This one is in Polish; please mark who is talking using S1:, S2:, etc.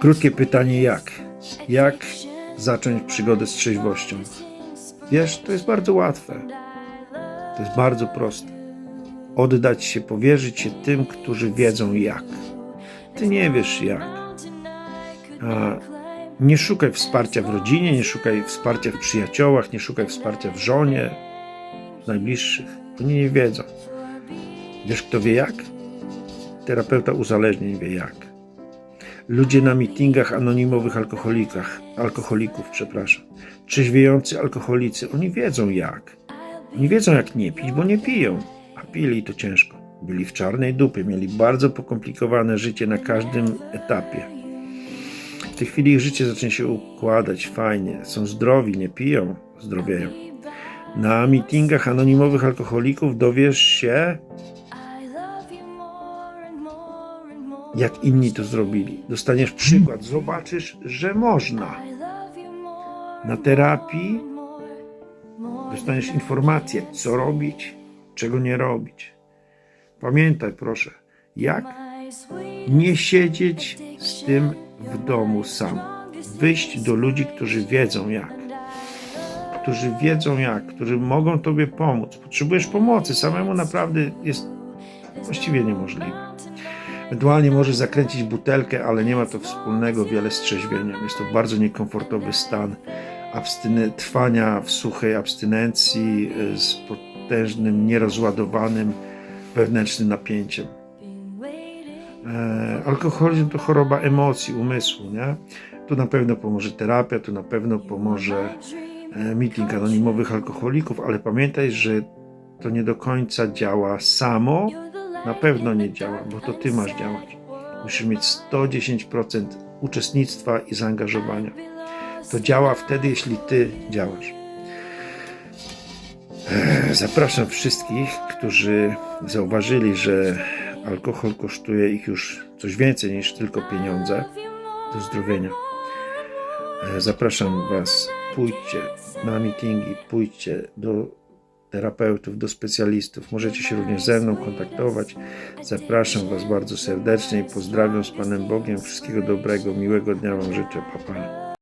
S1: Krótkie pytanie jak? Jak zacząć przygodę z trzeźwością? Wiesz, to jest bardzo łatwe. To jest bardzo proste. Oddać się, powierzyć się tym, którzy wiedzą jak. Ty nie wiesz jak. A nie szukaj wsparcia w rodzinie, nie szukaj wsparcia w przyjaciołach, nie szukaj wsparcia w żonie, w najbliższych. Oni nie wiedzą. Wiesz, kto wie jak? Terapeuta uzależnień wie jak. Ludzie na mitingach anonimowych alkoholikach, alkoholików, przepraszam, trzeźwiejący alkoholicy, oni wiedzą jak. Oni wiedzą jak nie pić, bo nie piją, a pili to ciężko. Byli w czarnej dupie, mieli bardzo pokomplikowane życie na każdym etapie. W tej chwili ich życie zacznie się układać fajnie. Są zdrowi, nie piją, zdrowieją. Na mitingach anonimowych alkoholików dowiesz się, jak inni to zrobili. Dostaniesz przykład, zobaczysz, że można. Na terapii dostaniesz informację, co robić, czego nie robić. Pamiętaj, proszę, jak nie siedzieć z tym w domu sam. Wyjść do ludzi, którzy wiedzą jak. Którzy wiedzą jak, którzy mogą Tobie pomóc. Potrzebujesz pomocy, samemu naprawdę jest właściwie niemożliwe. Ewentualnie możesz zakręcić butelkę, ale nie ma to wspólnego wiele z trzeźwieniem. Jest to bardzo niekomfortowy stan abstyny- trwania w suchej abstynencji y, z potężnym, nierozładowanym wewnętrznym napięciem. E, alkoholizm to choroba emocji, umysłu, nie? Tu na pewno pomoże terapia, tu na pewno pomoże e, meeting anonimowych alkoholików, ale pamiętaj, że to nie do końca działa samo, na pewno nie działa, bo to ty masz działać. Musisz mieć 110% uczestnictwa i zaangażowania. To działa wtedy, jeśli ty działasz. Zapraszam wszystkich, którzy zauważyli, że alkohol kosztuje ich już coś więcej niż tylko pieniądze do zdrowienia. Zapraszam Was, pójdźcie na meetingi, pójdźcie do terapeutów, do specjalistów. Możecie się również ze mną kontaktować. Zapraszam Was bardzo serdecznie i pozdrawiam z Panem Bogiem. Wszystkiego dobrego, miłego dnia Wam życzę. Pa, pa.